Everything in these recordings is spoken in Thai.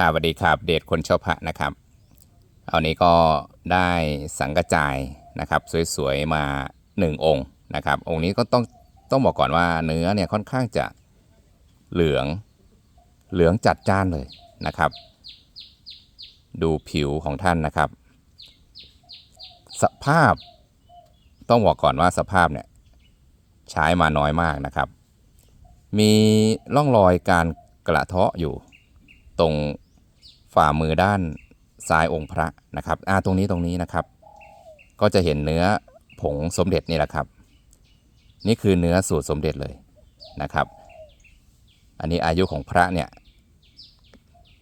ครับสวัสดีครับเดชคนชอบพระนะครับเอานี้ก็ได้สังกจายนะครับ สวยๆมาหนึ่งองค์นะครับ องค์นี้ก็ต้องต้องบอกก่อนว่าเนื้อเนี่ยค่อนข้างจะเหลืองเหลืองจัดจ้านเลยนะครับ ดูผิวของท่านนะครับ สภาพต้องบอกก่อนว่าสภาพเนี่ยใช้มาน้อยมากนะครับ มีร่องรอยการกระเทาะอยู่ตรง ฝ่ามือด้านซ้ายองค์พระนะครับอ่าตรงนี้ตรงนี้นะครับ ก็จะเห็นเนื้อผงสมเด็จนี่แหละครับ นี่คือเนื้อสูตรสมเด็จเลยนะครับ อันนี้อายุของพระเนี่ย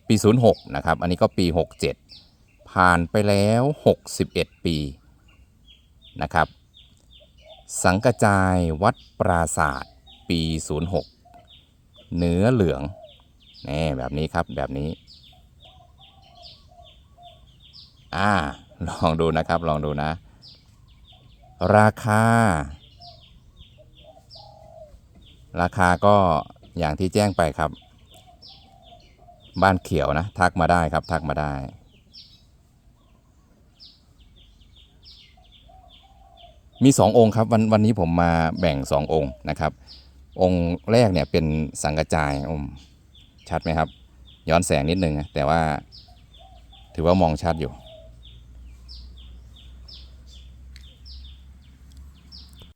ปี 06 นะครับ อันนี้ก็ปี 67 ผ่านไปแล้ว 61 ปีนะครับ สังกจายวัดปราศาสตร์ปี 06 เนื้อเหลืองนี่แบบนี้ครับแบบนี้ อ่า ลองดูนะครับ ลองดูนะ ราคา ราคาก็อย่างที่แจ้งไปครับ บ้านเขียวนะ ทักมาได้ครับ ทักมาได้ มีสององค์ครับ วันวันนี้ผมมาแบ่งสององค์นะครับ องค์แรกเนี่ยเป็นสังกจายอมชัดไหมครับ ย้อนแสงนิดนึงนะแต่ว่าถือว่ามองชัดอยู่